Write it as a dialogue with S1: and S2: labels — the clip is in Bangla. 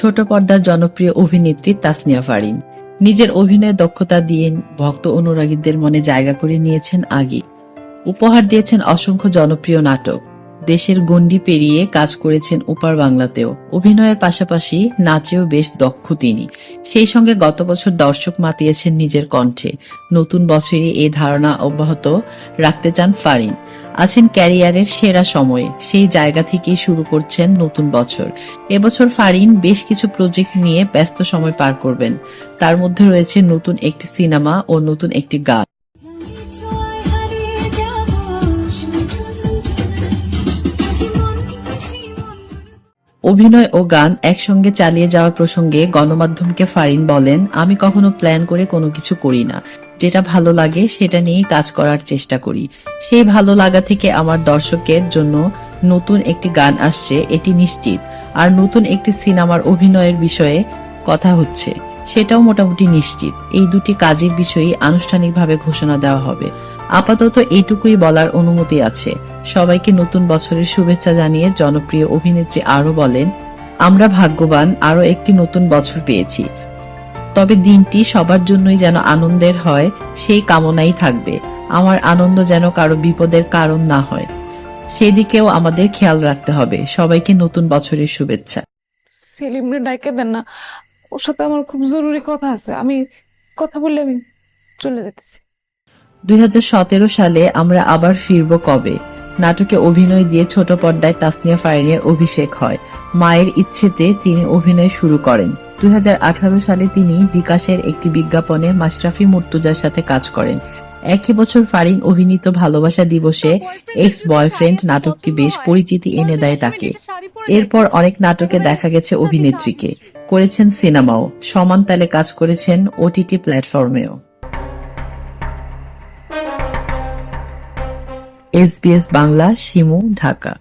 S1: ছোট পর্দার জনপ্রিয় অভিনেত্রী তাসনিয়া ফারিন। নিজের অভিনয় দক্ষতা দিয়ে ভক্ত অনুরাগীদের মনে জায়গা করে নিয়েছেন আগে। উপহার দিয়েছেন অসংখ্য জনপ্রিয় নাটক। দেশের গণ্ডি পেরিয়ে কাজ করেছেন উপার বাংলাতেও। অভিনয়ের পাশাপাশি নাচেও বেশ দক্ষ তিনি। সেই সঙ্গে গত বছর দর্শক মাতিয়েছেন নিজের কণ্ঠে। নতুন বছরে এই ধারণা অব্যাহত রাখতে চান ফারিন। আছেন ক্যারিয়ারের সেরা সময়ে। সেই জায়গা থেকেই শুরু করছেন নতুন বছর। এবছর ফারিন বেশ কিছু প্রজেক্ট নিয়ে ব্যস্ত সময় পার করবেন। তার মধ্যে রয়েছে নতুন একটি সিনেমা ও নতুন একটি গান। অভিনয় ও গান একসঙ্গে চালিয়ে যাওয়ার প্রসঙ্গে গণমাধ্যমকে ফারিন বলেন, আমি কখনো প্ল্যান করে কোনো কিছু করি না। যেটা ভালো লাগে সেটা নিয়েই কাজ করার চেষ্টা করি। সেই ভালো লাগা থেকে আমার দর্শকের জন্য নতুন একটি গান আসছে, এটি নিশ্চিত। আর নতুন একটি সিনেমার অভিনয়ের বিষয়ে কথা হচ্ছে। সেটাও মোটামুটি নিশ্চিত। এই দুটি কাজের বিষয়ে আনুষ্ঠানিকভাবে ঘোষণা দেওয়া হবে। আপাতত এইটুকুই বলার অনুমতি আছে। সবাইকে নতুন বছরের শুভেচ্ছা জানিয়ে জনপ্রিয় অভিনেত্রী আরও বলেন, আমরা ভাগ্যবান আরও একটি নতুন বছর পেয়েছি। তবে দিনটি সবার জন্যই যেন আনন্দের হয়, সেই কামনাই থাকবে। আমার আনন্দ যেন কারও বিপদের কারণ না হয়। সেদিকেও আমাদের খেয়াল রাখতে হবে। সবাইকে নতুন বছরের শুভেচ্ছা।
S2: সেলিমরে ডাইকে দেন না। ওর সাথে আমার খুব জরুরি কথা আছে। আমি কথা বললে আমি চলে যেতেছি।
S1: দুই সালে আমরা আবার ফিরব কবে? নাটকে অভিনয় দিয়ে ছোট পর্দায় তাসনিয়া ফারিনের অভিষেক হয়। মায়ের ইচ্ছেতে তিনি অভিনয় শুরু করেন। দুই হাজার আঠারো সালে তিনি বিকাশের একটি বিজ্ঞাপনে মাশরাফি মুর্তুজার সাথে কাজ করেন। একই বছর ফারিন অভিনীত ভালোবাসা দিবসে এক্স বয়ফ্রেন্ড নাটকটি বেশ পরিচিতি এনে দেয় তাকে। এরপর অনেক নাটকে দেখা গেছে অভিনেত্রীকে। করেছেন সিনেমাও। সমান তালে কাজ করেছেন ওটিটি প্ল্যাটফর্মেও। এসবিএস বাংলা শিমু ঢাকা।